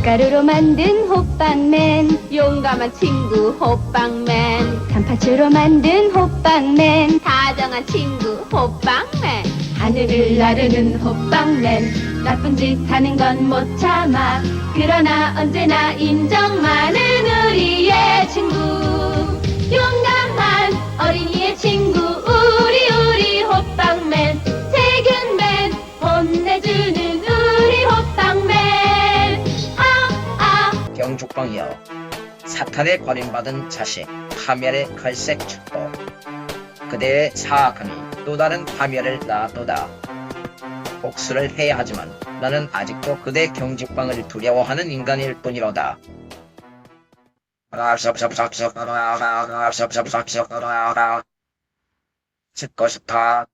밀가루로 만든 호빵맨. 용감한 친구 호빵맨. 간파초로 만든 호빵맨. 다정한 친구 호빵맨. 하늘을 나르는 호빵맨. 나쁜 짓 하는 건 못 참아. 그러나 언제나 인정 경죽방이여 사탄에 버림받은 자식 파멸의 갈색 축복 그대의 사악함이 또 다른 파멸을 낳았도다 복수를 해야 하지만 나는 아직도 그대 경직방을 두려워하는 인간일 뿐이로다 듣고 싶다